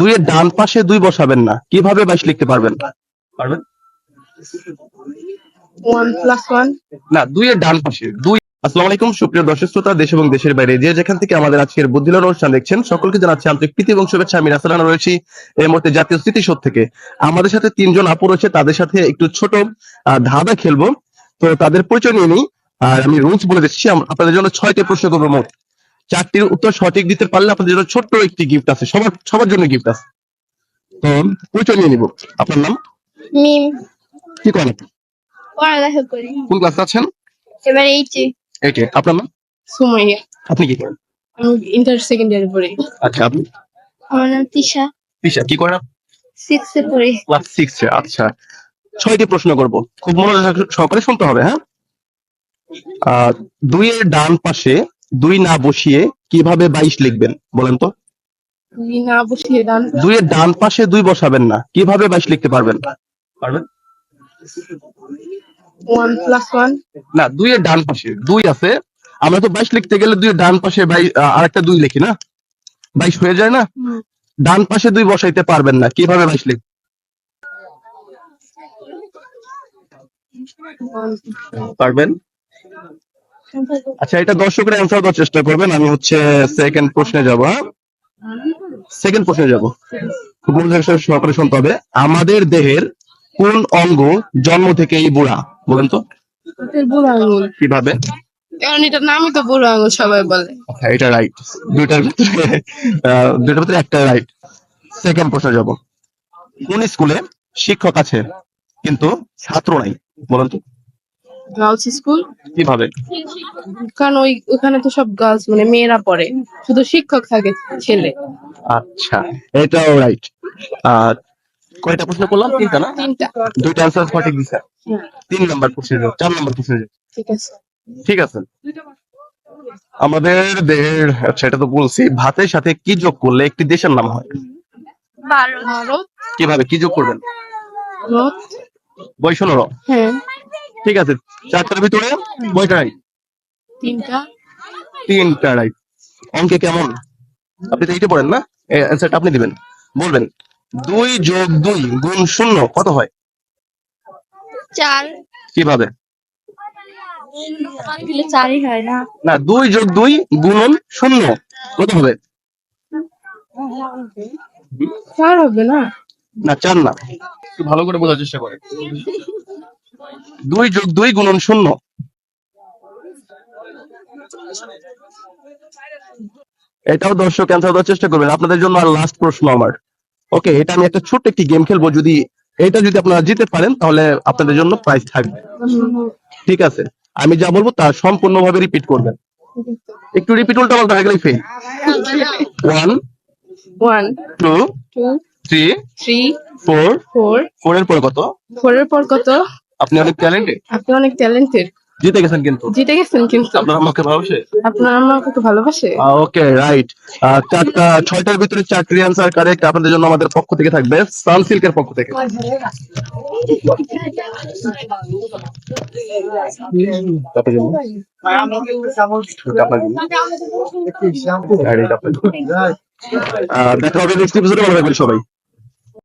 দুইয়ের ডান পাশে। দুই বসাবেন না। কীভাবে বাইশ লিখতে পারবেন? পারবেন? One plus one. না দুইয়ের ডান পাশে। দুই আসসালামু আলাইকুম সুপ্রিয় দর্শক শ্রোতা দেশ এবং দেশের বাইরে। যে যেখান থেকে আমাদের আজকের বুদ্ধিলন অনুষ্ঠান দেখছেন সকলকে জানাচ্ছি আন্তরিক প্রীতি এবং শুভেচ্ছা। আমি রাসালানা রয়েছি এই মুহূর্তে জাতীয় স্মৃতিসৌধ থেকে। আমাদের সাথে তিনজন আপু রয়েছে তাদের সাথে একটু ছোট আহ, ধাঁধা খেলব। তো তাদের পরিচয় নিয়ে নিই। আর আমি রুলস বলে দিচ্ছি আপনাদের জন্য ছয়টি প্রশ্ন করব মোট। চারটির উত্তর সঠিক দিতে পারলে আপনাদের জন্য ছোট্ট একটি গিফট আছে। সবার সবার জন্য গিফট আছে। তো পরিচয় নিয়ে নিব। আপনার নাম? মিম। কি করেন? পড়ালেখা করি। কোন ক্লাসে আছেন? এবার এইচে এইটে আপনার নাম? সুমাইয়া। আপনি কি করেন? আমি ইন্টার সেকেন্ড ইয়ারে পড়ি। আচ্ছা আপনি? আমার নাম তিশা। তিশা কি করেন? সিক্স এ পড়ি। ক্লাস সিক্স আচ্ছা। ছয়টি প্রশ্ন করব। খুব মনোযোগ সহকারে শুনতে হবে হ্যাঁ? দুইয়ের ডান পাশে দুই না বসিয়ে কীভাবে বাইশ লিখবেন বলেন তো? দুই না বসিয়ে ডান দুইয়ের ডান পাশে দুই বসাবেন না কীভাবে বাইশ লিখতে পারবেন? পারবেন? ওয়ান প্লাস ওয়ান না দুইয়ের ডান পাশে দুই আছে। আমরা তো বাইশ লিখতে গেলে দুইয়ের ডান পাশে বাই আরেকটা দুই লিখি না? বাইশ হয়ে যায় না? ডান পাশে দুই বসাইতে পারবেন না কীভাবে বাইশ লিখ পারবেন? আচ্ছা এটা দর্শকরা অ্যান্সার দেওয়ার চেষ্টা করবেন। আমি হচ্ছে সেকেন্ড প্রশ্নে যাব সেকেন্ড প্রশ্নে যাব। খুব মনোযোগ সহকারে সহকারে শুনতে হবে আমাদের দেহের কোন অঙ্গ জন্ম থেকেই বুড়া? বলেন তো। বুড়ো কীভাবে? কারণ এটার নামই তো বুড়ো আঙুল সবাই বলে। আচ্ছা এটা রাইট দুইটার ভিতরে দুইটার ভিতরে একটা রাইট সেকেন্ড প্রশ্নে যাব। কোন স্কুলে শিক্ষক আছে কিন্তু ছাত্র নাই? বলেন তো। Girls school? কীভাবে? কারণ ওই ওখানে তো সব গার্লস মানে মেয়েরা পড়ে শুধু শিক্ষক থাকে ছেলে। আচ্ছা এটাও রাইট আর কয়টা প্রশ্ন করলাম? তিনটা না? তিনটা। দুইটা আনসার সঠিক দিছে। তিন নাম্বার প্রশ্নে চার নাম্বার প্রশ্নে ঠিক আছে। ঠিক আছে। আমাদের দেহের আচ্ছা এটা তো বলছি ভাতের সাথে কি যোগ করলে একটি দেশের নাম হয়? ভারত। কীভাবে? কি যোগ করবেন? ভারত। বৈষণ্য হ্যাঁ। ঠিক আছে চারটার ভিতরে কয়টা রাইট। তিনটা। তিনটা রাইট। অঙ্কে কেমন? আপনি তো এইটা পড়েন না? অ্যান্সারটা আপনি দিবেন। বলবেন দুই যোগ দুই গুণ শূন্য কত হয়? চার। কীভাবে? চারই হয় না। না দুই যোগ দুই গুণন শূন্য কত হবে? চার হবে না? না চার না। একটু ভালো করে বোঝার চেষ্টা করে দুই যোগ দুই গুণন শূন্য। এটাও দর্শক অ্যান্সার দেওয়ার চেষ্টা করবেন। আপনাদের জন্য আর লাস্ট প্রশ্ন আমার। ওকে এটা আমি একটা ছোট্ট একটি গেম খেলব। যদি এটা যদি আপনারা জিতে পারেন তাহলে আপনাদের জন্য প্রাইজ থাকবে। ঠিক আছে আমি যা বলব তা সম্পূর্ণভাবে রিপিট করবেন। একটু রিপিট উল্টা পাল্টা হয়ে গেলে fail one one two two three three four four four এর পরে কত? ফোরের পর কত? আপনি অনেক ট্যালেন্টেড আপনি অনেক ট্যালেন্টেড জিতে গেছেন কিন্তু। জিতে গেছেন কিন্তু। আপনার আমাকে ভালোবাসে? আপনার আমাকে ভালোবাসে। ওকে রাইট চারটা ছয়টার ভিতরে চারটি আনসার কারেক্ট আপনাদের জন্য আমাদের পক্ষ থেকে থাকবে সানসিল্কের পক্ষ থেকে। দেখা হবে নেক্সট এপিসোডে ভালো থাকবেন সবাই।